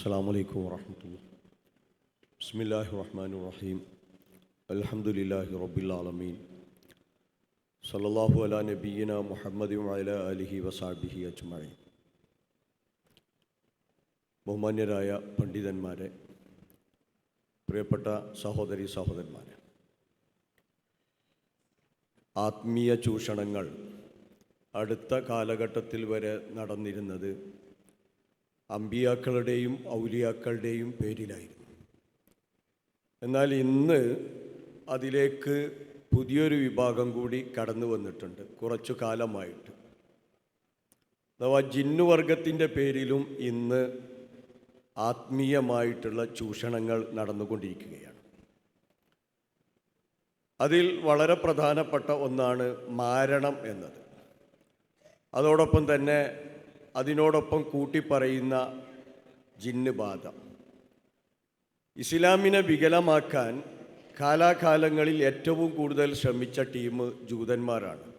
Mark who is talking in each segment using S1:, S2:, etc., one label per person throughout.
S1: السلام عليكم ورحمة الله بسم الله الرحمن الرحيم الحمد لله رب العالمين صلى الله على نبينا محمد وعلى آله وصحبه أجمعين ബഹുമാന്യരായ പണ്ഡിതന്മാരെ പ്രിയപ്പെട്ട സഹോദരി സഹോദരന്മാരെ ആത്മീയ ചൂഷണങ്ങൾ അടുത്ത കാലഘട്ടത്തിൽ വരെ നടന്നിരുന്നത് അമ്പിയാക്കളുടെയും ഔലിയാക്കളുടെയും പേരിലായിരുന്നു. എന്നാൽ ഇന്ന് അതിലേക്ക് പുതിയൊരു വിഭാഗം കൂടി കടന്നു വന്നിട്ടുണ്ട്. കുറച്ചു കാലമായിട്ട്. അഥവാ ജിന്നുവർഗത്തിന്റെ പേരിലും ഇന്ന് ആത്മീയമായിട്ടുള്ള ചൂഷണങ്ങൾ നടന്നുകൊണ്ടിരിക്കുകയാണ്. അതിൽ വളരെ പ്രധാനപ്പെട്ട ഒന്നാണ് മാരണം എന്നത്. അതോടൊപ്പം തന്നെ അതിനോടൊപ്പം കൂട്ടിപ്പറയുന്ന ജിന്ന് ബാധ. ഇസ്ലാമിനെ വികലമാക്കാൻ കാലാകാലങ്ങളിൽ ഏറ്റവും കൂടുതൽ ശ്രമിച്ച ടീം ജൂതന്മാരാണ്.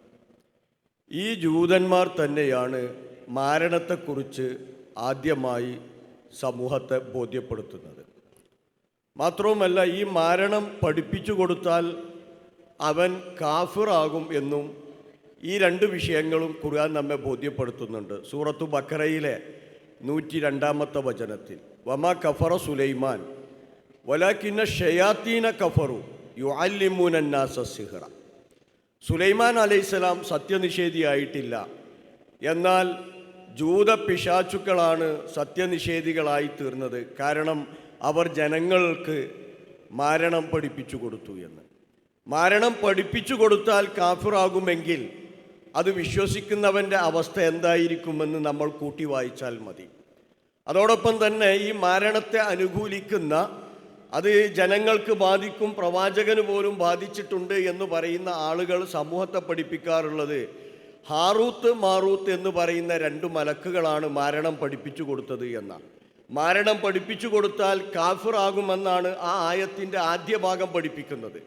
S1: ഈ ജൂതന്മാർ തന്നെയാണ് മാരണത്തെക്കുറിച്ച് ആദ്യമായി സമൂഹത്തെ ബോധ്യപ്പെടുത്തുന്നത്. മാത്രവുമല്ല ഈ മാരണം പഠിപ്പിച്ചു കൊടുത്താൽ അവൻ കാഫിറാകും എന്നും ഈ രണ്ട് വിഷയങ്ങളും ഖുർആൻ നമ്മെ ബോധ്യപ്പെടുത്തുന്നുണ്ട്. സൂറത്തു ബക്കറയിലെ നൂറ്റി രണ്ടാമത്തെ വചനത്തിൽ. വമ കഫറ സുലൈമാൻ വലാക്കിന്ന ഷയാത്തീന കഫറു യു അല്ലിമൂനന്നാസ സിഹ്റ. സുലൈമാൻ അലൈഹിസ്സലാം സത്യനിഷേധിയായിട്ടില്ല. എന്നാൽ ജൂത പിശാചുക്കളാണ് സത്യനിഷേധികളായി തീർന്നത്. കാരണം അവർ ജനങ്ങൾക്ക് മാരണം പഠിപ്പിച്ചു കൊടുത്തു എന്ന്. മാരണം പഠിപ്പിച്ചു കൊടുത്താൽ കാഫിറാകുമെങ്കിൽ അത് വിശ്വസിക്കുന്നവന്റെ അവസ്ഥ എന്തായിരിക്കുമെന്ന് നമ്മൾ കൂട്ടി വായിച്ചാൽ മതി. അതോടൊപ്പം തന്നെ ഈ മരണത്തെ അനുകൂലിക്കുന്ന അത് ജനങ്ങൾക്ക് ബാധിക്കും പ്രവാചകന് പോലും ബാധിച്ചിട്ടുണ്ട് എന്ന് പറയുന്ന ആളുകൾ സമൂഹത്തെ പഠിപ്പിക്കാറുള്ളത് ഹാറൂത്ത് മാറൂത്ത് എന്ന് പറയുന്ന രണ്ട് മലക്കുകളാണ് മരണം പഠിപ്പിച്ചു കൊടുത്തത് എന്നാണ്. മാരണം പഠിപ്പിച്ചു കൊടുത്താൽ കാഫിറാകുമെന്നാണ് ആ ആയത്തിന്റെ ആദ്യ ഭാഗം പഠിപ്പിക്കുന്നത്.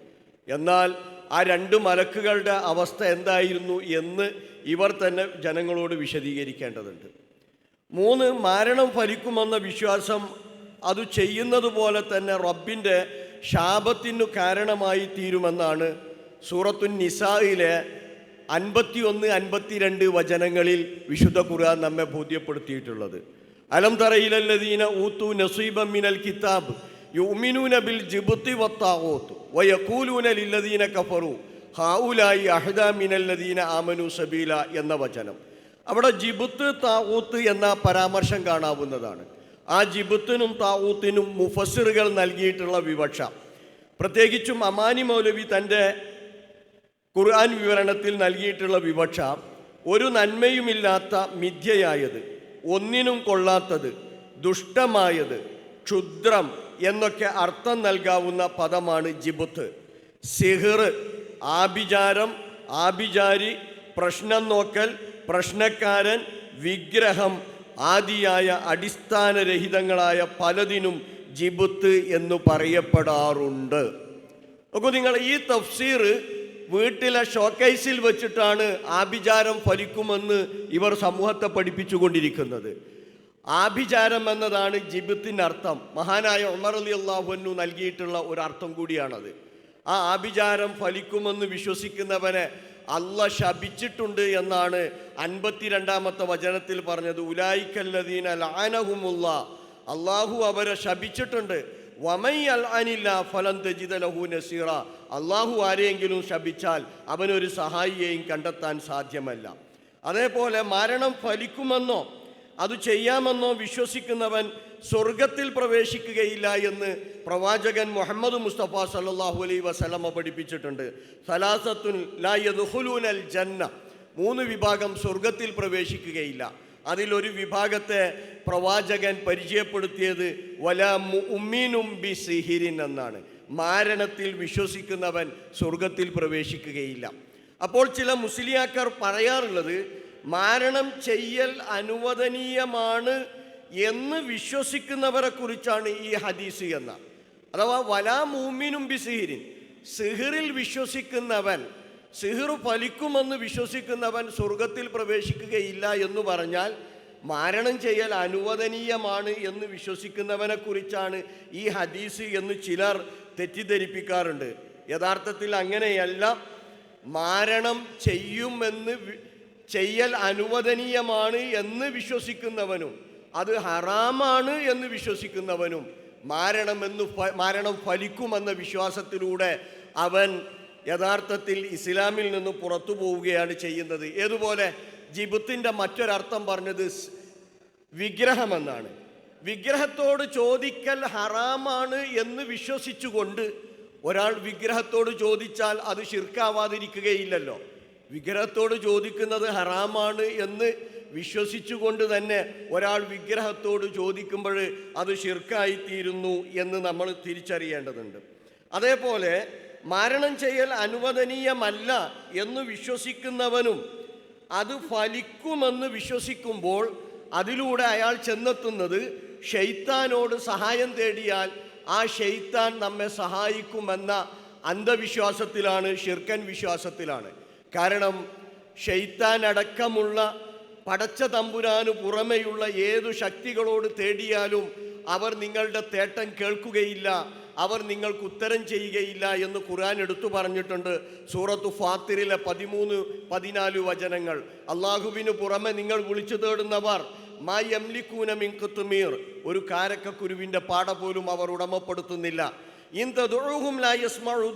S1: എന്നാൽ ആ രണ്ട് മലക്കുകളുടെ അവസ്ഥ എന്തായിരുന്നു എന്ന് ഇവർ തന്നെ ജനങ്ങളോട് വിശദീകരിക്കേണ്ടതുണ്ട്. മൂന്ന് മരണം ഫലിക്കുമെന്ന വിശ്വാസം അത് ചെയ്യുന്നത് പോലെ തന്നെ റബ്ബിന്റെ ശാപത്തിനു കാരണമായി തീരുമെന്നാണ് സൂറത്തുൻ നിസായിലെ അൻപത്തിയൊന്ന് അൻപത്തിരണ്ട് വചനങ്ങളിൽ വിശുദ്ധ ഖുർആൻ നമ്മെ ബോധ്യപ്പെടുത്തിയിട്ടുള്ളത്. അലം തറയിലല്ലദീന ഊത്തു നസീബ മിനൽ കിതാബ് യുമിനൂന ബിൽ ജിബുത്തി വത്താവോത്ത് വയക്കൂലൂന ലില്ലദീന കഫറു. ഹാവുലായി അഹദ മിനല്ലദീന ആമനു സബീല എന്ന വചനം. അവിടെ ജിബുത്ത് താവൂത്ത് എന്ന പരാമർശം കാണാവുന്നതാണ്. ആ ജിബുത്തിനും താവൂത്തിനും മുഫസ്സിറുകൾ നൽകിയിട്ടുള്ള വിവക്ഷ. പ്രത്യേകിച്ചും അമാനി മൗലവി തന്റെ ഖുർആൻ വിവരണത്തിൽ നൽകിയിട്ടുള്ള വിവക്ഷ ഒരു നന്മയുമില്ലാത്ത മിഥ്യയായത് ഒന്നിനും കൊള്ളാത്തത് ദുഷ്ടമായത് ക്ഷുദ്രം എന്നൊക്കെ അർത്ഥം നൽകാവുന്ന പദമാണ് ജിബുത്ത്. സിഹിർ ആഭിചാരം ആഭിചാരി പ്രശ്നം നോക്കൽ പ്രശ്നക്കാരൻ വിഗ്രഹം ആദിയായ അടിസ്ഥാനരഹിതങ്ങളായ പലതിനും ജിബുത്ത് എന്ന് പറയപ്പെടാറുണ്ട്. അപ്പോൾ നിങ്ങൾ ഈ തഫ്സീർ വീട്ടിലെ ഷോക്കേസിൽ വെച്ചിട്ടാണ് ആഭിചാരം ഫലിക്കുമെന്ന് ഇവർ സമൂഹത്തെ പഠിപ്പിച്ചുകൊണ്ടിരിക്കുന്നത്. ആഭിചാരം എന്നതാണ് ജിബിത്തിന്റെ അർത്ഥം മഹാനായ ഉമർ അലി അള്ളാഹുനു നൽകിയിട്ടുള്ള ഒരു അർത്ഥം കൂടിയാണത്. ആ ആഭിചാരം ഫലിക്കുമെന്ന് വിശ്വസിക്കുന്നവനെ അല്ല ശപിച്ചിട്ടുണ്ട് എന്നാണ് അൻപത്തിരണ്ടാമത്തെ വചനത്തിൽ പറഞ്ഞത്. ഉലായിക്കല്ലദീന ലാനഹുമുള്ള അള്ളാഹു അവരെ ശപിച്ചിട്ടുണ്ട്. വമൈ അൽ അനില്ല ഫലം തെജിതലഹു നസീറ. അള്ളാഹു ആരെയെങ്കിലും ശപിച്ചാൽ അവനൊരു സഹായിയെയും കണ്ടെത്താൻ സാധ്യമല്ല. അതേപോലെ മരണം ഫലിക്കുമെന്നോ അത് ചെയ്യാമെന്നോ വിശ്വസിക്കുന്നവൻ സ്വർഗത്തിൽ പ്രവേശിക്കുകയില്ല എന്ന് പ്രവാചകൻ മുഹമ്മദ് മുസ്തഫ സല്ലാഹു അലൈ വസലമ പഠിപ്പിച്ചിട്ടുണ്ട്. സലാസത്തുൻ ലായദുഹുലൂനൽ ജന്ന. മൂന്ന് വിഭാഗം സ്വർഗത്തിൽ പ്രവേശിക്കുകയില്ല. അതിലൊരു വിഭാഗത്തെ പ്രവാചകൻ പരിചയപ്പെടുത്തിയത് വല ഉമ്മീനും ബി സിഹിരിൻ എന്നാണ്. മാരണത്തിൽ വിശ്വസിക്കുന്നവൻ സ്വർഗത്തിൽ പ്രവേശിക്കുകയില്ല. അപ്പോൾ ചില മുസ്ലിയാക്കാർ പറയാറുള്ളത് മാരണം ചെയ്യൽ അനുവദനീയമാണ് എന്ന് വിശ്വസിക്കുന്നവരെ കുറിച്ചാണ് ഈ ഹദീസ് എന്ന. അഥവാ വലാ മൂമിനും ബിസിഹിരിൻ സിഹിറിൽ വിശ്വസിക്കുന്നവൻ സിഹിർ ഫലിക്കുമെന്ന് വിശ്വസിക്കുന്നവൻ സ്വർഗത്തിൽ പ്രവേശിക്കുകയില്ല എന്ന് പറഞ്ഞാൽ മാരണം ചെയ്യൽ അനുവദനീയമാണ് എന്ന് വിശ്വസിക്കുന്നവനെ കുറിച്ചാണ് ഈ ഹദീസ് എന്ന് ചിലർ തെറ്റിദ്ധരിപ്പിക്കാറുണ്ട്. യഥാർത്ഥത്തിൽ അങ്ങനെയല്ല. മാരണം ചെയ്യുമെന്ന് ചെയ്യൽ അനുവദനീയമാണ് എന്ന് വിശ്വസിക്കുന്നവനും അത് ഹറാമാണ് എന്ന് വിശ്വസിക്കുന്നവനും മാരണമെന്ന് മാരണം ഫലിക്കുമെന്ന വിശ്വാസത്തിലൂടെ അവൻ യഥാർത്ഥത്തിൽ ഇസ്ലാമിൽ നിന്ന് പുറത്തു പോവുകയാണ് ചെയ്യുന്നത്. ഏതുപോലെ? ജിബുത്തിന്റെ മറ്റൊരർത്ഥം പറഞ്ഞത് വിഗ്രഹമെന്നാണ്. വിഗ്രഹത്തോട് ചോദിക്കൽ ഹറാമാണ് എന്ന് വിശ്വസിച്ചുകൊണ്ട് ഒരാൾ വിഗ്രഹത്തോട് ചോദിച്ചാൽ അത് ശിർക്കാവാതിരിക്കുകയില്ലല്ലോ. വിഗ്രഹത്തോട് ചോദിക്കുന്നത് ഹറാമാണ് എന്ന് വിശ്വസിച്ചുകൊണ്ട് തന്നെ ഒരാൾ വിഗ്രഹത്തോട് ചോദിക്കുമ്പോൾ അത് ഷിർക്കായിത്തീരുന്നു എന്ന് നമ്മൾ തിരിച്ചറിയേണ്ടതുണ്ട്. അതേപോലെ മാരണം ചെയ്യൽ അനുവദനീയമല്ല എന്ന് വിശ്വസിക്കുന്നവനും അത് ഫലിക്കുമെന്ന് വിശ്വസിക്കുമ്പോൾ അതിലൂടെ അയാൾ ചെന്നെത്തുന്നത് ഷെയ്ത്താനോട് സഹായം തേടിയാൽ ആ ഷെയ്ത്താൻ നമ്മെ സഹായിക്കുമെന്ന അന്ധവിശ്വാസത്തിലാണ് ഷിർക്കൻ വിശ്വാസത്തിലാണ്. കാരണം ഷെയ്ത്താൻ അടക്കമുള്ള പടച്ച തമ്പുരാനു പുറമെയുള്ള ഏതു ശക്തികളോട് തേടിയാലും അവർ നിങ്ങളുടെ തേട്ടം കേൾക്കുകയില്ല. അവർ നിങ്ങൾക്ക് ഉത്തരം ചെയ്യുകയില്ല എന്ന് ഖുർആൻ എടുത്തു പറഞ്ഞിട്ടുണ്ട്. സൂറത്തു ഫാത്തിറിലെ പതിമൂന്ന് പതിനാല് വചനങ്ങൾ. അള്ളാഹുവിനു പുറമെ നിങ്ങൾ വിളിച്ചു തേടുന്നവർ മാ യംലിക്കൂന മിൻ ഖുത്മീർ ഒരു കാരക്കക്കുരുവിന്റെ പാട പോലും അവർ ഉടമപ്പെടുത്തുന്നില്ല.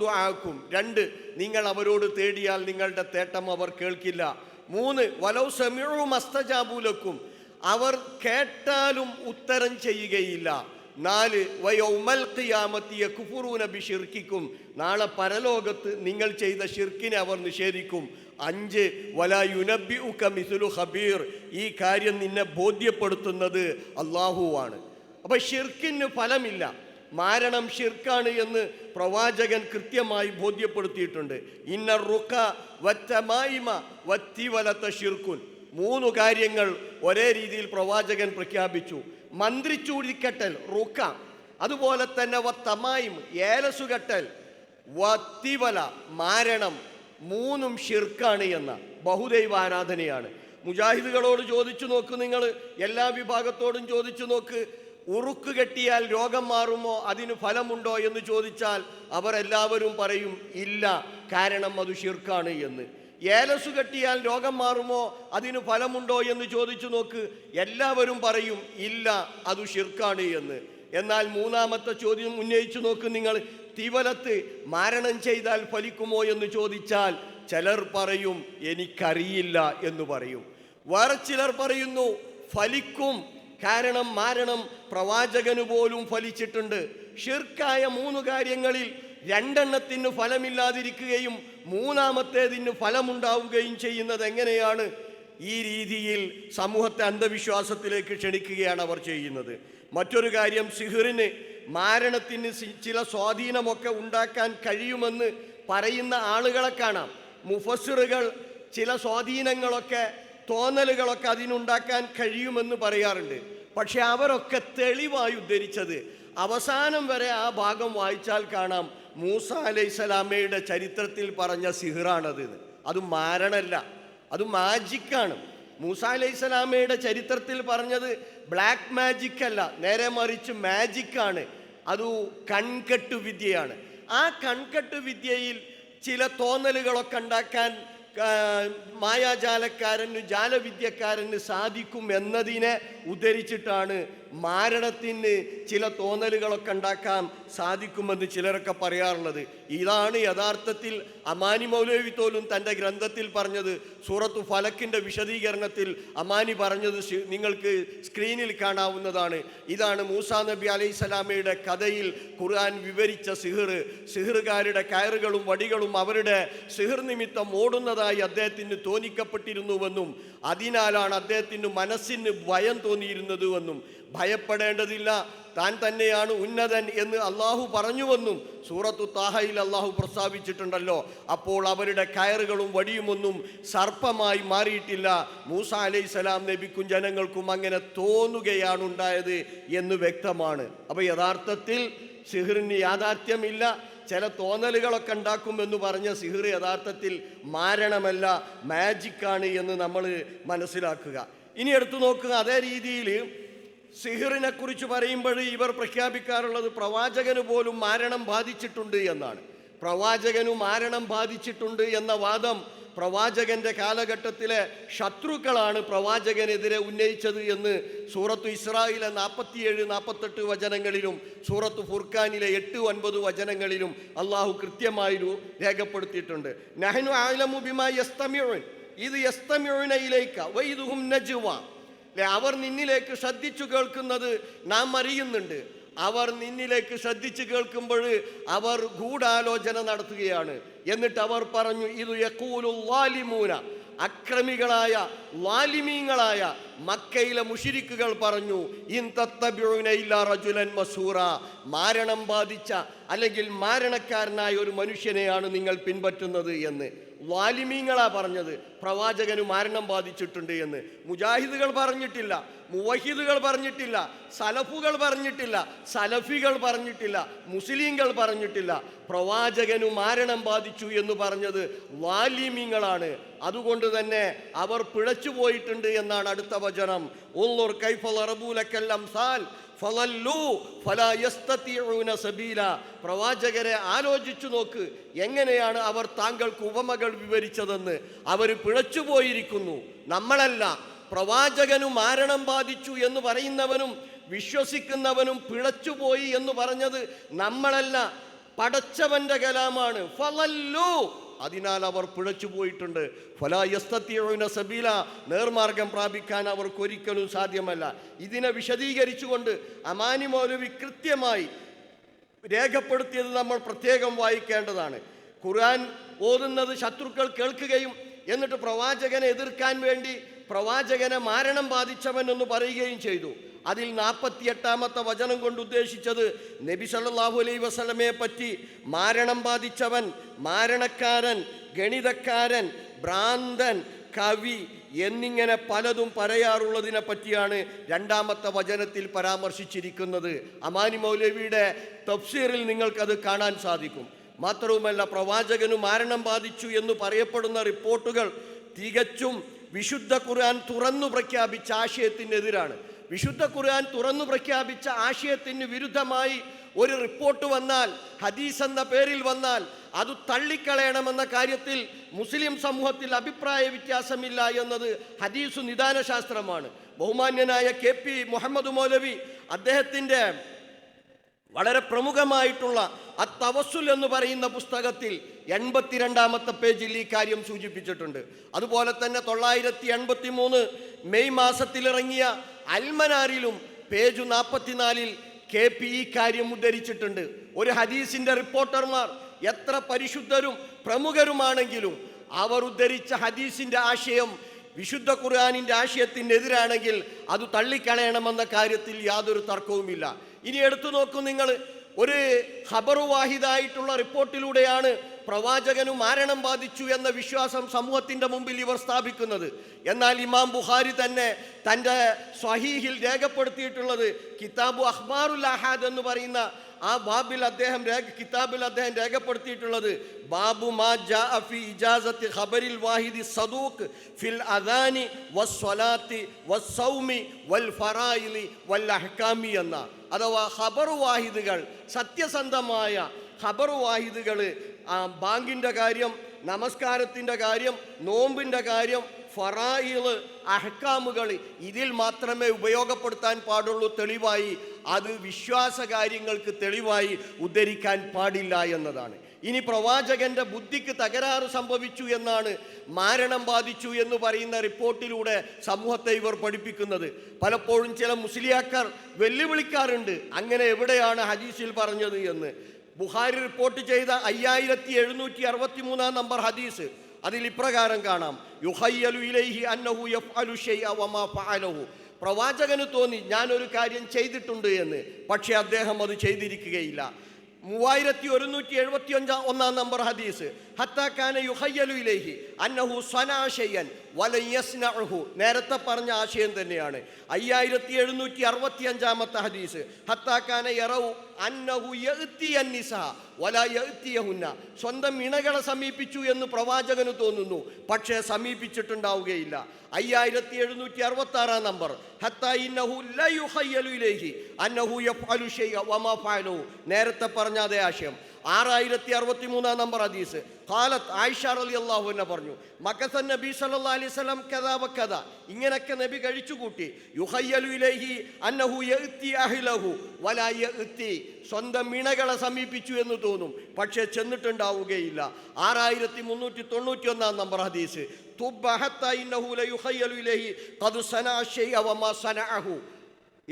S1: ദുആക്കും. രണ്ട് നിങ്ങൾ അവരോട് തേടിയാൽ നിങ്ങളുടെ തേട്ടം അവർ കേൾക്കില്ല. മൂന്ന് വലൗ സമീഴും അസ്തജാബൂലക്കും അവർ കേട്ടാലും ഉത്തരം ചെയ്യുകയില്ല. നാല് വയൗമൽ ഖിയാമത്തി ബി ബിശിർക്കിക്കും നാളെ പരലോകത്ത് നിങ്ങൾ ചെയ്ത ഷിർക്കിനെ അവർ നിഷേധിക്കും. അഞ്ച് വല യുനബി ഉക്ക മിസുലു ഹബീർ ഈ കാര്യം നിന്നെ ബോധ്യപ്പെടുത്തുന്നത് അള്ളാഹുവാണ് അപ്പൊ ഷിർക്കിന് ഫലമില്ല. മാരണം ഷിർക്കാണ് എന്ന് പ്രവാചകൻ കൃത്യമായി ബോധ്യപ്പെടുത്തിയിട്ടുണ്ട്. ഇന്ന റുക്ക വറ്റമായിമ വത്തിവലത്ത ഷിർക്കുൻ മൂന്ന് കാര്യങ്ങൾ ഒരേ രീതിയിൽ പ്രവാചകൻ പ്രഖ്യാപിച്ചു. മന്ത്രിച്ചൂടിക്കട്ടൽ റുക്ക അതുപോലെ തന്നെ വത്തമായും ഏലസുകെട്ടൽ. വത്തിവല മാരണം. മൂന്നും ഷിർക്കാണ് എന്ന ബഹുദൈവ ആരാധനയാണ്. മുജാഹിദുകളോട് ചോദിച്ചു നോക്ക് നിങ്ങൾ എല്ലാ വിഭാഗത്തോടും ചോദിച്ചു നോക്ക്. ഉറുക്ക് കെട്ടിയാൽ രോഗം മാറുമോ? അതിന് ഫലമുണ്ടോ എന്ന് ചോദിച്ചാൽ അവരെല്ലാവരും പറയും ഇല്ല കാരണം അത് ഷിർക്കാണ് എന്ന്. ഏലസ് കെട്ടിയാൽ രോഗം മാറുമോ? അതിന് ഫലമുണ്ടോ എന്ന് ചോദിച്ചു നോക്ക്. എല്ലാവരും പറയും ഇല്ല അത് ഷിർക്കാണ് എന്ന്. എന്നാൽ മൂന്നാമത്തെ ചോദ്യം ഉന്നയിച്ചു നോക്ക് നിങ്ങൾ. തിവലത്ത് മാരണം ചെയ്താൽ ഫലിക്കുമോ എന്ന് ചോദിച്ചാൽ ചിലർ പറയും എനിക്കറിയില്ല എന്ന് പറയും. വേറെ ചിലർ പറയുന്നു ഫലിക്കും കാരണം മാരണം പ്രവാചകന് പോലും ഫലിച്ചിട്ടുണ്ട്. ഷിർക്കായ മൂന്ന് കാര്യങ്ങളിൽ രണ്ടെണ്ണത്തിന് ഫലമില്ലാതിരിക്കുകയും മൂന്നാമത്തേതിന് ഫലമുണ്ടാവുകയും ചെയ്യുന്നത് എങ്ങനെയാണ്? ഈ രീതിയിൽ സമൂഹത്തെ അന്ധവിശ്വാസത്തിലേക്ക് ക്ഷണിക്കുകയാണ് അവർ ചെയ്യുന്നത്. മറ്റൊരു കാര്യം സിഹിറിന് മാരണത്തിന് ചില സ്വാധീനമൊക്കെ ഉണ്ടാക്കാൻ കഴിയുമെന്ന് പറയുന്ന ആളുകളെ കാണാം. മുഫസ്സിറുകൾ ചില സ്വാധീനങ്ങളൊക്കെ തോന്നലുകളൊക്കെ അതിനുണ്ടാക്കാൻ കഴിയുമെന്ന് പറയാറുണ്ട്. പക്ഷെ അവരൊക്കെ തെളിവായി ഉദ്ധരിച്ചത് അവസാനം വരെ ആ ഭാഗം വായിച്ചാൽ കാണാം. മൂസ അലൈസലാമയുടെ ചരിത്രത്തിൽ പറഞ്ഞ സിഹിറാണത്. അത് മാരണല്ല. അത് മാജിക്കാണ്. മൂസ അലൈസലാമയുടെ ചരിത്രത്തിൽ പറഞ്ഞത് ബ്ലാക്ക് മാജിക് അല്ല. നേരെ മറിച്ച് മാജിക്കാണ്. അത് കൺകെട്ട് വിദ്യയാണ്. ആ കൺകെട്ട് വിദ്യയിൽ ചില തോന്നലുകളൊക്കെ ഉണ്ടാക്കാൻ മായാജാലക്കാരന് ജാലവിദ്യക്കാരന് സാധിക്കും എന്നതിനെ ഉദ്ധരിച്ചിട്ടാണ് മാരണത്തിന് ചില തോന്നലുകളൊക്കെ ഉണ്ടാക്കാൻ സാധിക്കുമെന്ന് ചിലരൊക്കെ പറയാറുള്ളത്. ഇതാണ് യഥാർത്ഥത്തിൽ അമാനി മൗലവി തോലും തന്റെ ഗ്രന്ഥത്തിൽ പറഞ്ഞത്. സൂറത്തു ഫലക്കിന്റെ വിശദീകരണത്തിൽ അമാനി പറഞ്ഞത് നിങ്ങൾക്ക് സ്ക്രീനിൽ കാണാവുന്നതാണ്. ഇതാണ് മൂസാ നബി അലൈഹി സ്വലാമയുടെ കഥയിൽ ഖുർആൻ വിവരിച്ച സിഹിർ. സിഹിറുകാരുടെ കയറുകളും വടികളും അവരുടെ സിഹിർ നിമിത്തം ഓടുന്നതായി അദ്ദേഹത്തിന് തോന്നിക്കപ്പെട്ടിരുന്നുവെന്നും അതിനാലാണ് അദ്ദേഹത്തിന് മനസ്സിന് ഭയം തോന്നിയിരുന്നതുവെന്നും ഭയപ്പെടേണ്ടതില്ല. താൻ തന്നെയാണ് ഉന്നതൻ എന്ന് അള്ളാഹു പറഞ്ഞുവെന്നും സൂറത്തു താഹയിൽ അള്ളാഹു പ്രസ്താവിച്ചിട്ടുണ്ടല്ലോ. അപ്പോൾ അവരുടെ കയറുകളും വടിയുമൊന്നും സർപ്പമായി മാറിയിട്ടില്ല. മൂസ അലൈഹി സ്വലാം നബിക്കും ജനങ്ങൾക്കും അങ്ങനെ തോന്നുകയാണ് ഉണ്ടായത് എന്ന് വ്യക്തമാണ്. അപ്പോൾ യഥാർത്ഥത്തിൽ സിഹിറിന് യാഥാർത്ഥ്യമില്ല. ചില തോന്നലുകളൊക്കെ ഉണ്ടാക്കുമെന്ന് പറഞ്ഞ സിഹിർ യഥാർത്ഥത്തിൽ മാരണമല്ല മാജിക്കാണ് എന്ന് നമ്മൾ മനസ്സിലാക്കുക. ഇനി എടുത്തു നോക്കുക അതേ രീതിയിൽ സിഹിറിനെ കുറിച്ച് പറയുമ്പോൾ ഇവർ പ്രഖ്യാപിക്കാറുള്ളത് പ്രവാചകന് പോലും മാരണം ബാധിച്ചിട്ടുണ്ട് എന്നാണ്. പ്രവാചകനു മാരണം ബാധിച്ചിട്ടുണ്ട് എന്ന വാദം പ്രവാചകന്റെ കാലഘട്ടത്തിലെ ശത്രുക്കളാണ് പ്രവാചകനെതിരെ ഉന്നയിച്ചത് എന്ന് സൂറത്ത് ഇസ്രായിലെ നാൽപ്പത്തിയേഴ് നാൽപ്പത്തെട്ട് വചനങ്ങളിലും സൂറത്ത് ഫുർഖാനിലെ എട്ട് ഒൻപത് വചനങ്ങളിലും അള്ളാഹു കൃത്യമായി രേഖപ്പെടുത്തിയിട്ടുണ്ട്. നഹനു ആലമു ബിമാ ഇത് യസ്തമിഉനയിലേക്ക് വൈദുഹും നജുവ. അല്ലെ അവർ നിന്നിലേക്ക് ശ്രദ്ധിച്ചു കേൾക്കുന്നത് നാം അറിയുന്നുണ്ട്. അവർ നിന്നിലേക്ക് ശ്രദ്ധിച്ചു കേൾക്കുമ്പോൾ അവർ ഗൂഢാലോചന നടത്തുകയാണ്. എന്നിട്ട് അവർ പറഞ്ഞു ഇത് യക്കൂലു വാലിമൂന അക്രമികളായ ലാലിമീങ്ങളായ മക്കയിലെ മുഷിരിക്കുകൾ പറഞ്ഞു ഇൻ റജുലൻ മസൂറ. മാരണം ബാധിച്ച അല്ലെങ്കിൽ മാരണക്കാരനായ ഒരു മനുഷ്യനെയാണ് നിങ്ങൾ പിൻപറ്റുന്നത് എന്ന്. വാലിമീങ്ങളാ പറഞ്ഞത്. പ്രവാചകന് മരണം ബാധിച്ചിട്ടുണ്ട് എന്ന്. മുജാഹിദുകൾ പറഞ്ഞിട്ടില്ല. മുവഹിദുകൾ പറഞ്ഞിട്ടില്ല. സലഫുകൾ പറഞ്ഞിട്ടില്ല. സലഫികൾ പറഞ്ഞിട്ടില്ല. മുസ്ലിങ്ങൾ പറഞ്ഞിട്ടില്ല. പ്രവാചകനു മരണം ബാധിച്ചു എന്ന് പറഞ്ഞത് വാലിമീങ്ങളാണ്. അതുകൊണ്ട് തന്നെ അവർ പിഴച്ചു പോയിട്ടുണ്ട് എന്നാണ് അടുത്ത വചനം. ഉള്ളൂർ കൈഫൽ അറബൂലക്കെല്ലാം സാൽ പ്രവാചകരെ ആലോചിച്ചു നോക്ക് എങ്ങനെയാണ് അവർ താങ്കൾക്ക് ഉപമകൾ വിവരിച്ചതെന്ന്. അവർ പിഴച്ചുപോയിരിക്കുന്നു. നമ്മളല്ല പ്രവാചകനു മാരണം ബാധിച്ചു എന്ന് പറയുന്നവനും വിശ്വസിക്കുന്നവനും പിഴച്ചുപോയി എന്ന് പറഞ്ഞത് നമ്മളല്ല പടച്ചവന്റെ കലാമാണ്. ഫലല്ലു അതിനാൽ അവർ പിഴച്ചു പോയിട്ടുണ്ട്. ഫലായസ്തീന സബീല നേർമാർഗം പ്രാപിക്കാൻ അവർക്ക് ഒരിക്കലും സാധ്യമല്ല. ഇതിനെ വിശദീകരിച്ചുകൊണ്ട് അമാനി മൗലവി കൃത്യമായി രേഖപ്പെടുത്തിയത് നമ്മൾ പ്രത്യേകം വായിക്കേണ്ടതാണ്. ഖുർആൻ ഓതുന്നത് ശത്രുക്കൾ കേൾക്കുകയും എന്നിട്ട് പ്രവാചകനെ എതിർക്കാൻ വേണ്ടി പ്രവാചകനെ മാരണം ബാധിച്ചവൻ എന്ന് പറയുകയും ചെയ്തു. അതിൽ നാൽപ്പത്തി എട്ടാമത്തെ വചനം കൊണ്ട് ഉദ്ദേശിച്ചത് നബി സല്ലാഹു അലൈ വസലമയെ പറ്റി മാരണം ബാധിച്ചവൻ മാരണക്കാരൻ ഗണിതക്കാരൻ ഭ്രാന്തൻ കവി എന്നിങ്ങനെ പലതും പറയാറുള്ളതിനെ പറ്റിയാണ് രണ്ടാമത്തെ വചനത്തിൽ പരാമർശിച്ചിരിക്കുന്നത്. അമാനി മൗലവിയുടെ തഫ്സീറിൽ നിങ്ങൾക്കത് കാണാൻ സാധിക്കും. മാത്രവുമല്ല പ്രവാചകന് മാരണം ബാധിച്ചു എന്ന് പറയപ്പെടുന്ന റിപ്പോർട്ടുകൾ തികച്ചും വിശുദ്ധ ഖുർആൻ തുറന്നു പ്രഖ്യാപിച്ച ആശയത്തിനെതിരാണ്. വിശുദ്ധ ഖുർആൻ തുറന്നു പ്രഖ്യാപിച്ച ആശയത്തിന് വിരുദ്ധമായി ഒരു റിപ്പോർട്ട് വന്നാൽ ഹദീസ് എന്ന പേരിൽ വന്നാൽ അത് തള്ളിക്കളയണമെന്ന കാര്യത്തിൽ മുസ്ലിം സമൂഹത്തിൽ അഭിപ്രായ വ്യത്യാസമില്ല എന്നത് ഹദീസ് നിദാന ശാസ്ത്രമാണ് ബഹുമാന്യനായ കെ പി മുഹമ്മദ് മൗലവി അദ്ദേഹത്തിന്റെ വളരെ പ്രമുഖമായിട്ടുള്ള അത്തവസുൽ എന്ന് പറയുന്ന പുസ്തകത്തിൽ എൺപത്തിരണ്ടാമത്തെ പേജിൽ ഈ കാര്യം സൂചിപ്പിച്ചിട്ടുണ്ട്. അതുപോലെ തന്നെ തൊള്ളായിരത്തി എൺപത്തി മൂന്ന് മെയ് മാസത്തിലിറങ്ങിയ അൽമനാരിലും പേജ് നാൽപ്പത്തിനാലിൽ കെ പി ഈ കാര്യം ഉദ്ധരിച്ചിട്ടുണ്ട്. ഒരു ഹദീസിന്റെ റിപ്പോർട്ടർമാർ എത്ര പരിശുദ്ധരും പ്രമുഖരുമാണെങ്കിലും അവർ ഉദ്ധരിച്ച ഹദീസിന്റെ ആശയം വിശുദ്ധ ഖുർആാനിന്റെ ആശയത്തിനെതിരാണെങ്കിൽ അത് തള്ളിക്കളയണമെന്ന കാര്യത്തിൽ യാതൊരു തർക്കവുമില്ല. ഇനി എടുത്തു നോക്കൂ നിങ്ങൾ. ഒരു ഖബറു വാഹിദായിട്ടുള്ള റിപ്പോർട്ടിലൂടെയാണ് പ്രവാചകനു മാരണം ബാധിച്ചു എന്ന വിശ്വാസം സമൂഹത്തിന്റെ മുമ്പിൽ ഇവർ സ്ഥാപിക്കുന്നത്. എന്നാൽ ഇമാം ബുഹാരി തന്നെ തന്റെ സ്വഹീഹിൽ രേഖപ്പെടുത്തിയിട്ടുള്ളത് കിതാബു അഹ്മാറുൽ അഹാദ് എന്ന് പറയുന്ന ആ ബാബിൽ അദ്ദേഹം രേഖ കിതാബിൽ അദ്ദേഹം രേഖപ്പെടുത്തിയിട്ടുള്ളത്. ബാബു മാ ജാ ഫി ഇജാസത്തി ഖബറിൽ വാഹിദി സദൂഖ് ഫിൽ അദാനി വസ്വലാത്തി വസ്സൗമി വൽ ഫറായിലി വൽ അഹ്കാമി എന്ന അഥവാ ഖബർ വാഹിദുകൾ സത്യസന്ധമായ ഖബർ വാഹിദുകൾ ബാങ്കിന്റെ കാര്യം നമസ്കാരത്തിന്റെ കാര്യം നോമ്പിന്റെ കാര്യം ഫറായിൾ അഹ്കാമുകൾ ഇതിൽ മാത്രമേ ഉപയോഗപ്പെടുത്താൻ പാടുള്ളൂ തെളിവായി. അത് വിശ്വാസ കാര്യങ്ങൾക്ക് തെളിവായി ഉദ്ധരിക്കാൻ പാടില്ല എന്നതാണ്. ഇനി പ്രവാചകന്റെ ബുദ്ധിക്ക് തകരാറ് സംഭവിച്ചു എന്നാണ് മാരണം ബാധിച്ചു എന്ന് പറയുന്ന റിപ്പോർട്ടിലൂടെ സമൂഹത്തെ ഇവർ പഠിപ്പിക്കുന്നത്. പലപ്പോഴും ചില മുസ്ലിയാക്കാർ വെല്ലുവിളിക്കാറുണ്ട് അങ്ങനെ എവിടെയാണ് ഹദീസിൽ പറഞ്ഞത് എന്ന്. ബുഹാരി റിപ്പോർട്ട് ചെയ്ത അയ്യായിരത്തി എഴുന്നൂറ്റി അറുപത്തി മൂന്നാം നമ്പർ ഹദീസ്. അതിൽ ഇപ്രകാരം കാണാം. യുഹയ്യലു ഇലൈഹി അന്നഹു യഫ്അലു ശൈഅ വമാ ഫഅലഹു. പ്രവാചകന് തോന്നി ഞാനൊരു കാര്യം ചെയ്തിട്ടുണ്ട് എന്ന്. പക്ഷേ അദ്ദേഹം അത് ചെയ്തിരിക്കുകയില്ല. മൂവായിരത്തി ഒരുന്നൂറ്റി എഴുപത്തി അഞ്ചാം ഒന്നാം നമ്പർ ഹദീസ്. ഹത്താക്കാന യുഹയ്യലു അന്നഹു സ്വനാശയൻ വലയസ്നഹു നേരത്തെ പറഞ്ഞ ആശയം തന്നെയാണ്. അയ്യായിരത്തി എഴുന്നൂറ്റി അറുപത്തി അഞ്ചാമത്തെ ഹദീസ് ഹത്താക്കാന യറവു അന്നഹു യഅ്തി അന്നിസ വലായത്തിയഹുന്ന സ്വന്തം ഇണകളെ സമീപിച്ചു എന്ന് പ്രവാചകന് തോന്നുന്നു. പക്ഷേ സമീപിച്ചിട്ടുണ്ടാവുകയില്ല. അയ്യായിരത്തി എഴുന്നൂറ്റി അറുപത്തി ആറാം നമ്പർ നേരത്തെ പറഞ്ഞ അതേ ആശയം. ആറായിരത്തി അറുപത്തി മൂന്നാം നമ്പർ ഹദീസ്. ഖാലത്ത് ആയിഷ അള്ളാഹു എന്നെ പറഞ്ഞു മക്കസൻ നബി സല്ലാ അലൈഹി സ്വലം കദാ കഥ ഇങ്ങനൊക്കെ നബി കഴിച്ചുകൂട്ടി യുഖയ്യലു അന്നഹു അഹ്ലഹു. വലാ യഅതി. സ്വന്തം ഇണകളെ സമീപിച്ചു എന്ന് തോന്നും പക്ഷേ ചെന്നിട്ടുണ്ടാവുകയില്ല. ആറായിരത്തി മുന്നൂറ്റി തൊണ്ണൂറ്റി ഒന്നാം നമ്പർ ഹദീസ്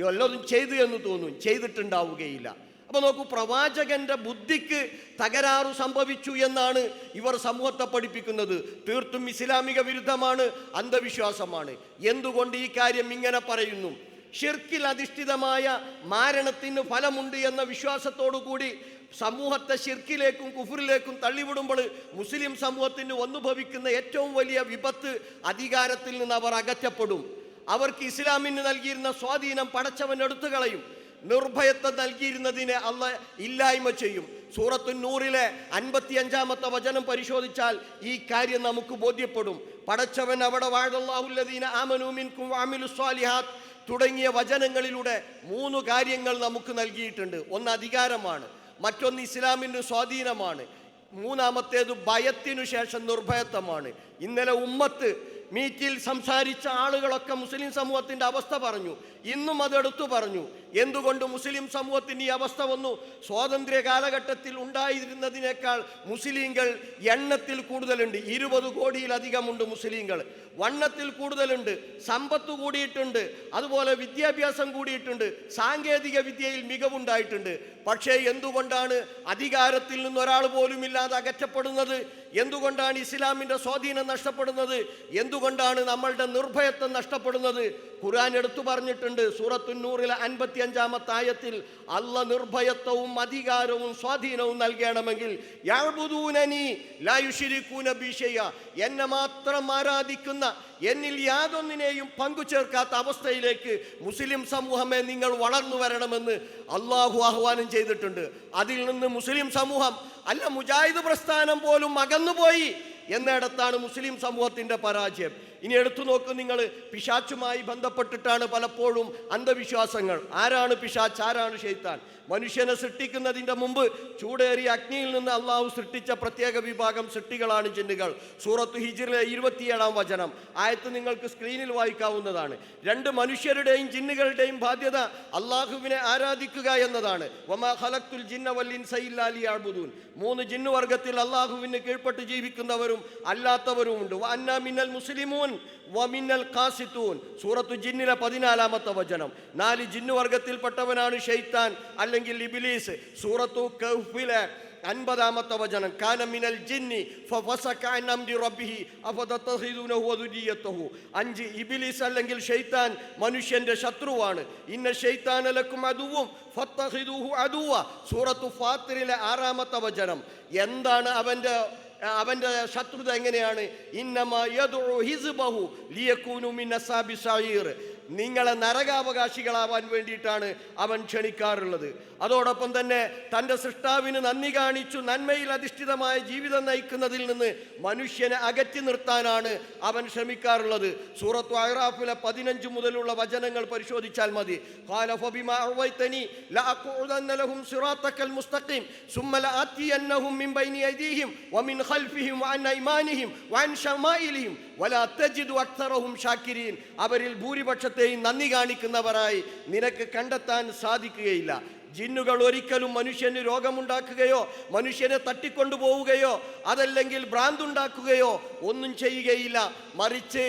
S1: വല്ലതും ചെയ്തു എന്ന് തോന്നും ചെയ്തിട്ടുണ്ടാവുകയില്ല. അപ്പൊ നോക്കൂ പ്രവാചകന്റെ ബുദ്ധിക്ക് തകരാറു സംഭവിച്ചു എന്നാണ് ഇവർ സമൂഹത്തെ പഠിപ്പിക്കുന്നത്. തീർത്തും ഇസ്ലാമിക വിരുദ്ധമാണ് അന്ധവിശ്വാസമാണ്. എന്തുകൊണ്ട് ഈ കാര്യം ഇങ്ങനെ പറയുന്നു? ഷിർക്കിൽ അധിഷ്ഠിതമായ മാരണത്തിന് ഫലമുണ്ട് എന്ന വിശ്വാസത്തോടു കൂടി സമൂഹത്തെ ഷിർക്കിലേക്കും കുഫുറിലേക്കും തള്ളിവിടുമ്പോൾ മുസ്ലിം സമൂഹത്തിന് വന്നുഭവിക്കുന്ന ഏറ്റവും വലിയ വിപത്ത് അധികാരത്തിൽ നിന്ന് അവർ അകറ്റപ്പെടും. അവർക്ക് ഇസ്ലാമിന് നൽകിയിരുന്ന സ്വാധീനം പടച്ചവൻ എടുത്തു കളയും നിർഭയത്വം നൽകിയിരുന്നതിനെ അല്ല ഇല്ലായ്മ ചെയ്യും. സൂറത്തു നൂറിലെ അൻപത്തി അഞ്ചാമത്തെ വചനം പരിശോധിച്ചാൽ ഈ കാര്യം നമുക്ക് ബോധ്യപ്പെടും. പടച്ചവൻ അവിടെ വാഴല്ലാഹുല്ലദീന തുടങ്ങിയ വചനങ്ങളിലൂടെ മൂന്ന് കാര്യങ്ങൾ നമുക്ക് നൽകിയിട്ടുണ്ട്. ഒന്ന് അധികാരമാണ് മറ്റൊന്ന് ഇസ്ലാമിന്റെ സ്വാധീനമാണ് മൂന്നാമത്തേത് ഭയത്തിനു ശേഷം നിർഭയത്വമാണ്. ഇന്നലെ ഉമ്മത്ത് മീറ്റിൽ സംസാരിച്ച ആളുകളൊക്കെ മുസ്ലിം സമൂഹത്തിന്റെ അവസ്ഥ പറഞ്ഞു ഇന്നും അതെടുത്തു പറഞ്ഞു. എന്തുകൊണ്ട് മുസ്ലിം സമൂഹത്തിന് ഈ അവസ്ഥ വന്നു? സ്വാതന്ത്ര്യ കാലഘട്ടത്തിൽ ഉണ്ടായിരുന്നതിനേക്കാൾ മുസ്ലിങ്ങൾ എണ്ണത്തിൽ കൂടുതലുണ്ട്. ഇരുപത് കോടിയിലധികമുണ്ട് മുസ്ലിങ്ങൾ വണ്ണത്തിൽ കൂടുതലുണ്ട് സമ്പത്ത് കൂടിയിട്ടുണ്ട് അതുപോലെ വിദ്യാഭ്യാസം കൂടിയിട്ടുണ്ട് സാങ്കേതിക വിദ്യയിൽ മികവുണ്ടായിട്ടുണ്ട്. പക്ഷേ എന്തുകൊണ്ടാണ് അധികാരത്തിൽ നിന്നൊരാൾ പോലും ഇല്ലാതെ അകറ്റപ്പെടുന്നത്? എന്തുകൊണ്ടാണ് ഇസ്ലാമിന്റെ സ്വാധീനം നഷ്ടപ്പെടുന്നത്? എന്തുകൊണ്ടാണ് നമ്മളുടെ നിർഭയത്വം നഷ്ടപ്പെടുന്നത്? ഖുർആൻ എടുത്തു പറഞ്ഞിട്ടുണ്ട് സൂറത്തുന്നൂറിലെ അൻപത്തി അഞ്ചാമത്തെ ആയത്തിൽ അല്ല നിർഭയത്വവും അധികാരവും സ്വാധീനവും നൽകണമെങ്കിൽ. എന്നെ മാത്രം ആരാധിക്കുന്ന എന്നിൽ യാതൊന്നിനെയും പങ്കു ചേർക്കാത്ത അവസ്ഥയിലേക്ക് മുസ്ലിം സമൂഹമേ നിങ്ങൾ വളർന്നു വരണമെന്ന് അള്ളാഹു ആഹ്വാനം ചെയ്തിട്ടുണ്ട് അതിൽ നിന്ന് മുസ്ലിം സമൂഹം അല്ല മുജാഹിദ് പ്രസ്ഥാനം പോലും അകന്നുപോയി എന്നിടത്താണ് മുസ്ലിം സമൂഹത്തിന്റെ പരാജയം ഇനി എടുത്തു നോക്കൂ നിങ്ങൾ. പിശാച്ചുമായി ബന്ധപ്പെട്ടിട്ടാണ് പലപ്പോഴും അന്ധവിശ്വാസങ്ങൾ. ആരാണ് പിശാച്ച്? ആരാണ് ഷെയ്ത്താൻ മനുഷ്യനെ സൃഷ്ടിക്കുന്നതിന്റെ മുമ്പ് ചൂടേറിയ അഗ്നിയിൽ നിന്ന് അള്ളാഹു സൃഷ്ടിച്ച പ്രത്യേക വിഭാഗം സൃഷ്ടികളാണ് ജിന്നുകൾ. സൂറത്ത് ഹിജിറിലെ ഇരുപത്തിയേഴാം വചനം. ആയത്ത് നിങ്ങൾക്ക് സ്ക്രീനിൽ വായിക്കാവുന്നതാണ്. രണ്ട് മനുഷ്യരുടെയും ജിന്നുകളുടെയും ബാധ്യത അള്ളാഹുവിനെ ആരാധിക്കുക എന്നതാണ്. വമാ ജിന്ന മൂന്ന് ജിന്നുവർഗത്തിൽ അള്ളാഹുവിന് കീഴ്പ്പെട്ട് ജീവിക്കുന്നവരും അല്ലാത്തവരുമുണ്ട്. ഉണ്ട് മിനൽ മുസ്ലിമൂൻ വമിന്നൽ ഖാസിത്തൂൻ സൂറത്തു ജിന്നിലെ പതിനാലാമത്തെ വചനം. നാല് ജിന്നു വർഗത്തിൽപ്പെട്ടവനാണ് ഷെയ്ത്താൻ അല്ലെങ്കിൽ ഇബിലീസ്. സൂറത്തു കഹ്ഫിലെ അൻപതാമത്തെ വചനം. കാന മിനൽ ജിന്നി അഞ്ച് ഇബിലിസ് അല്ലെങ്കിൽ ഷെയ്ത്താൻ മനുഷ്യന്റെ ശത്രുവാണ്. ഇന്ന ഷെയ്ത്താന ലക്കും അദുവും ഫത്തഖിദൂഹു അദുവ സൂറത്തു ഫാത്തിറിലെ ആറാമത്തെ വചനം. എന്താണ് അവന്റെ അവന്റെ ശത്രുത എങ്ങനെയാണ്? ഇന്നമ യദു ഹിസ്ബഹു ലിയകൂനു മിൻ സഈർ നിങ്ങളെ നരകാവകാശികളാവാൻ വേണ്ടിയിട്ടാണ് അവൻ ക്ഷണിക്കാറുള്ളത്. അതോടൊപ്പം തന്നെ തന്റെ സൃഷ്ടാവിന് നന്ദി കാണിച്ചു നന്മയിൽ അധിഷ്ഠിതമായ ജീവിതം നയിക്കുന്നതിൽ നിന്ന് മനുഷ്യനെ അകറ്റി നിർത്താനാണ് അവൻ ശ്രമിക്കാറുള്ളത്. സൂറത്ത് അഹ്റാഫിലെ പതിനഞ്ച് മുതലുള്ള വചനങ്ങൾ പരിശോധിച്ചാൽ മതി. അവരിൽ ഭൂരിപക്ഷത്തിൽ സ്നേഹത്തെയും നന്ദി കാണിക്കുന്നവരായി നിനക്ക് കണ്ടെത്താൻ സാധിക്കുകയില്ല. ജിന്നുകൾ ഒരിക്കലും മനുഷ്യന് രോഗമുണ്ടാക്കുകയോ മനുഷ്യനെ തട്ടിക്കൊണ്ടുപോവുകയോ അതല്ലെങ്കിൽ ഭ്രാന്തുണ്ടാക്കുകയോ ഒന്നും ചെയ്യുകയില്ല. മറിച്ച്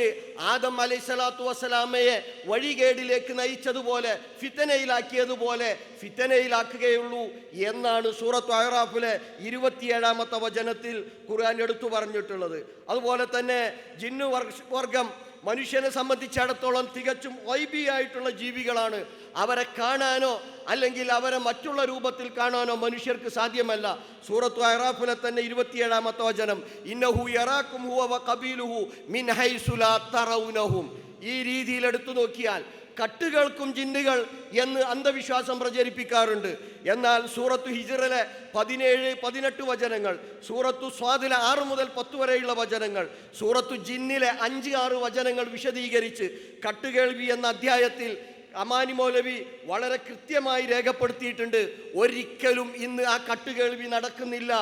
S1: ആദം അലൈഹി സ്വലാത്തു വസ്സലാമയെ വഴികേടിലേക്ക് നയിച്ചതുപോലെ ഫിത്തനയിലാക്കിയതുപോലെ ഫിത്തനയിലാക്കുകയുള്ളൂ എന്നാണ് സൂറത്ത് അഹറാഫിലെ ഇരുപത്തിയേഴാമത്തെ വചനത്തിൽ ഖുർആൻ എടുത്തു പറഞ്ഞിട്ടുള്ളത്. അതുപോലെ തന്നെ ജിന്നു വർഗം മനുഷ്യനെ സംബന്ധിച്ചിടത്തോളം തികച്ചും വൈബിയായിട്ടുള്ള ജീവികളാണ്. അവരെ കാണാനോ അല്ലെങ്കിൽ അവരെ മറ്റുള്ള രൂപത്തിൽ കാണാനോ മനുഷ്യർക്ക് സാധ്യമല്ല. സൂറത്തു അറാഫിലെ തന്നെ ഇരുപത്തിയേഴാമത്തെ വചനം ഇന്നഹു യറാക്കും ഹുവ കബീലുഹു മിൻ ഹൈസു ലാ തറൗനഹും. ഈ രീതിയിൽ എടുത്തു നോക്കിയാൽ കട്ടുകൾക്കും ജിന്നുകൾ എന്ന് അന്ധവിശ്വാസം പ്രചരിപ്പിക്കാറുണ്ട്. എന്നാൽ സൂറത്തു ഹിജറിലെ പതിനേഴ് പതിനെട്ട് വചനങ്ങൾ സൂറത്തു സ്വാദിലെ ആറ് മുതൽ പത്ത് വരെയുള്ള വചനങ്ങൾ സൂറത്തു ജിന്നിലെ അഞ്ച് ആറ് വചനങ്ങൾ വിശദീകരിച്ച് കട്ടുകേൾവി എന്ന അധ്യായത്തിൽ അമാനി മൗലവി വളരെ കൃത്യമായി രേഖപ്പെടുത്തിയിട്ടുണ്ട്. ഒരിക്കലും ഇന്ന് ആ കട്ടുകേൾവി നടക്കുന്നില്ല.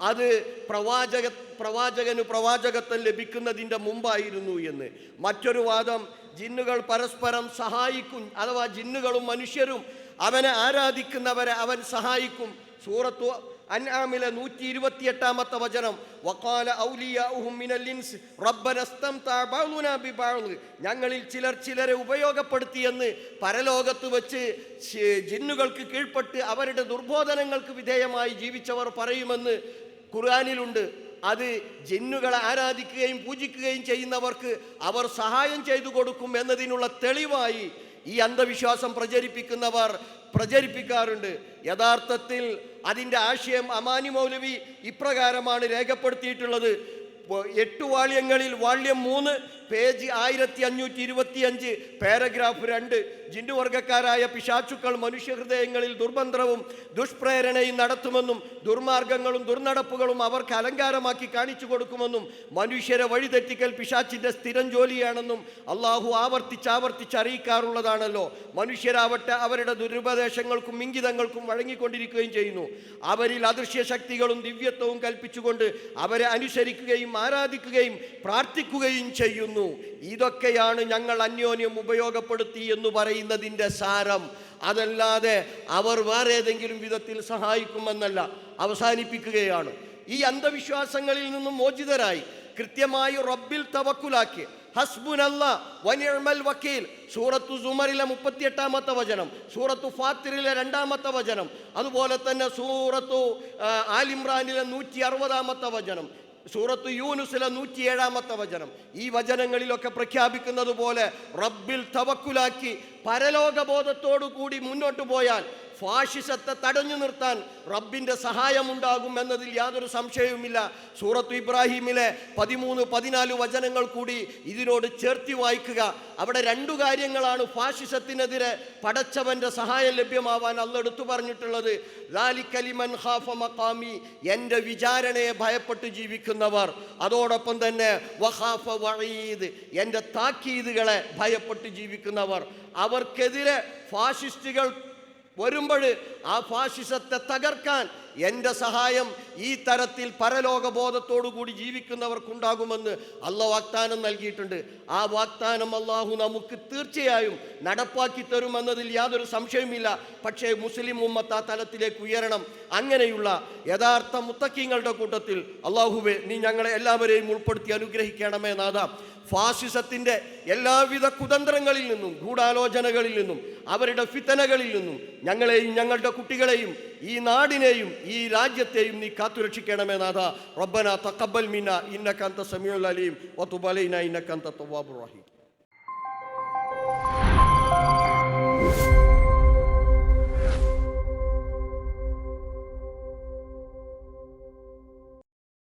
S1: അത് പ്രവാചക പ്രവാചകന് പ്രവാചകത്വം ലഭിക്കുന്നതിന്റെ മുമ്പായിരുന്നു എന്ന്. മറ്റൊരു വാദം ജിന്നുകൾ പരസ്പരം സഹായിക്കും അഥവാ ജിന്നുകളും മനുഷ്യരും അവനെ ആരാധിക്കുന്നവരെ അവൻ സഹായിക്കും. സൂറത്തു അൻആമിലെ നൂറ്റി ഇരുപത്തിയെട്ടാമത്തെ വചനം വക്കാല ഔലിയാഉഹും മിനൽ ഇൻസ് റബ്ബന ഇസ്തംതഅ ബഅ്ദുനാ ഞങ്ങളിൽ ചിലർ ചിലരെ ഉപയോഗപ്പെടുത്തിയെന്ന് പരലോകത്ത് വെച്ച് ജിന്നുകൾക്ക് കീഴ്പ്പെട്ട് അവരുടെ ദുർബോധനങ്ങൾക്ക് വിധേയമായി ജീവിച്ചവർ പറയുമെന്ന് ഖുർആനിലുണ്ട്. അത് ജിന്നുകളെ ആരാധിക്കുകയും പൂജിക്കുകയും ചെയ്യുന്നവർക്ക് അവർ സഹായം ചെയ്തു കൊടുക്കും എന്നതിനുള്ള തെളിവായി ഈ അന്ധവിശ്വാസം പ്രചരിപ്പിക്കുന്നവർ പ്രചരിപ്പിക്കാറുണ്ട്. യഥാർത്ഥത്തിൽ അതിന്റെ ആശയം അമാനി മൗലവി ഇപ്രകാരമാണ് രേഖപ്പെടുത്തിയിട്ടുള്ളത്. എട്ട് വാള്യങ്ങളിൽ വാള്യം മൂന്ന് പേജ് ആയിരത്തി അഞ്ഞൂറ്റി ഇരുപത്തി അഞ്ച് പാരഗ്രാഫ് രണ്ട്. ജിന്നുവർഗക്കാരായ പിശാച്ചുക്കൾ മനുഷ്യഹൃദയങ്ങളിൽ ദുർബന്ധവും ദുഷ്പ്രേരണയും നടത്തുമെന്നും ദുർമാർഗങ്ങളും ദുർനടപ്പുകളും അവർക്ക് അലങ്കാരമാക്കി കാണിച്ചു കൊടുക്കുമെന്നും മനുഷ്യരെ വഴിതെറ്റിക്കൽ പിശാച്ചിന്റെ സ്ഥിരം ജോലിയാണെന്നും അള്ളാഹു ആവർത്തിച്ച് ആവർത്തിച്ച് അറിയിക്കാറുള്ളതാണല്ലോ. മനുഷ്യരാവട്ടെ അവരുടെ ദുരുപദേശങ്ങൾക്കും ഇംഗിതങ്ങൾക്കും വഴങ്ങിക്കൊണ്ടിരിക്കുകയും ചെയ്യുന്നു. അവരിൽ അദൃശ്യ ശക്തികളും ദിവ്യത്വവും കൽപ്പിച്ചുകൊണ്ട് അവരെ അനുസരിക്കുകയും ആരാധിക്കുകയും പ്രാർത്ഥിക്കുകയും ചെയ്യുന്നു. ഇതൊക്കെയാണ് ഞങ്ങൾ അന്യോന്യം ഉപയോഗപ്പെടുത്തി എന്ന് പറയുന്നതിന്റെ സാരം. അതല്ലാതെ അവർ വേറെ ഏതെങ്കിലും വിധത്തിൽ സഹായിക്കുമെന്നല്ല അവസാനിപ്പിക്കുകയാണ്. ഈ അന്ധവിശ്വാസങ്ങളിൽ നിന്നും മോചിതരായി കൃത്യമായി റബ്ബിൽ തവക്കുലാക്കി. ഹസ്ബുനല്ല വനിഅ്മൽ വക്കീൽ. സൂറത്തു സുമറിലെ മുപ്പത്തിയെട്ടാമത്തെ വചനം സൂറത്തു ഫാത്തിറിലെ രണ്ടാമത്തെ വചനം അതുപോലെ തന്നെ സൂറത്തു ആലിമ്രാനിലെ നൂറ്റി അറുപതാമത്തെ വചനം. സൂറത്ത് യൂനുസിലെ നൂറ്റി ഏഴാമത്തെ വചനം. ഈ വചനങ്ങളിലൊക്കെ പ്രഖ്യാപിക്കുന്നത് പോലെ റബ്ബിൽ തവക്കുലാക്കി പരലോകബോധത്തോടു കൂടി മുന്നോട്ട് പോയാൽ ഫാഷിസത്തെ തടഞ്ഞു നിർത്താൻ റബ്ബിന്റെ സഹായമുണ്ടാകും എന്നതിൽ യാതൊരു സംശയവുമില്ല. സൂറത്ത് ഇബ്രാഹിമിലെ പതിമൂന്ന് പതിനാല് വചനങ്ങൾ കൂടി ഇതിനോട് ചേർത്തി വായിക്കുക. അവിടെ രണ്ടു കാര്യങ്ങളാണ് ഫാഷിസത്തിനെതിരെ പടച്ചവന്റെ സഹായം ലഭ്യമാവാൻ അല്ലെടുത്തു പറഞ്ഞിട്ടുള്ളത്. ലാലിക്കലിമൻ ഹാഫ മഖാമി എന്റെ വിചാരണയെ ഭയപ്പെട്ട് ജീവിക്കുന്നവർ. അതോടൊപ്പം തന്നെ വഹാഫ വഴീദ് എന്റെ താക്കീതുകളെ ഭയപ്പെട്ട് ജീവിക്കുന്നവർ. അവർക്കെതിരെ ഫാഷിസ്റ്റുകൾ വരുമ്പോൾ ആ ഫാഷിസത്തെ തകർക്കാൻ എന്റെ സഹായം ഈ തരത്തിൽ പരലോകബോധത്തോടു കൂടി ജീവിക്കുന്നവർക്കുണ്ടാകുമെന്ന് അല്ല വാഗ്ദാനം നൽകിയിട്ടുണ്ട്. ആ വാഗ്ദാനം അള്ളാഹു നമുക്ക് തീർച്ചയായും നടപ്പാക്കി തരുമെന്നതിൽ യാതൊരു സംശയവുമില്ല. പക്ഷേ മുസ്ലിം ഉമ്മത്ത് ആ തലത്തിലേക്ക് ഉയരണം. അങ്ങനെയുള്ള യഥാർത്ഥ മുത്തക്കിങ്ങളുടെ കൂട്ടത്തിൽ അള്ളാഹുവെ നീ ഞങ്ങളെ എല്ലാവരെയും ഉൾപ്പെടുത്തി അനുഗ്രഹിക്കണമേ നാഥ. ഫാസിസത്തിന്റെ എല്ലാവിധ കുതന്ത്രങ്ങളിൽ നിന്നും ഗൂഢാലോചനകളിൽ നിന്നും അവരുടെ ഫിത്തനകളിൽ നിന്നും ഞങ്ങളെയും ഞങ്ങളുടെ കുട്ടികളെയും ഈ നാടിനെയും ഈ രാജ്യത്തെയും നീ കാത്തുരക്ഷിക്കണമേ നാഥ. റബ്ബന തക്കബൽ മിന ഇന്നക്കാന്ത സമീഉൽ അലീം വതുബ് ഇന്നക്കാന്ത ഇന്നക അന്ത റഹീം.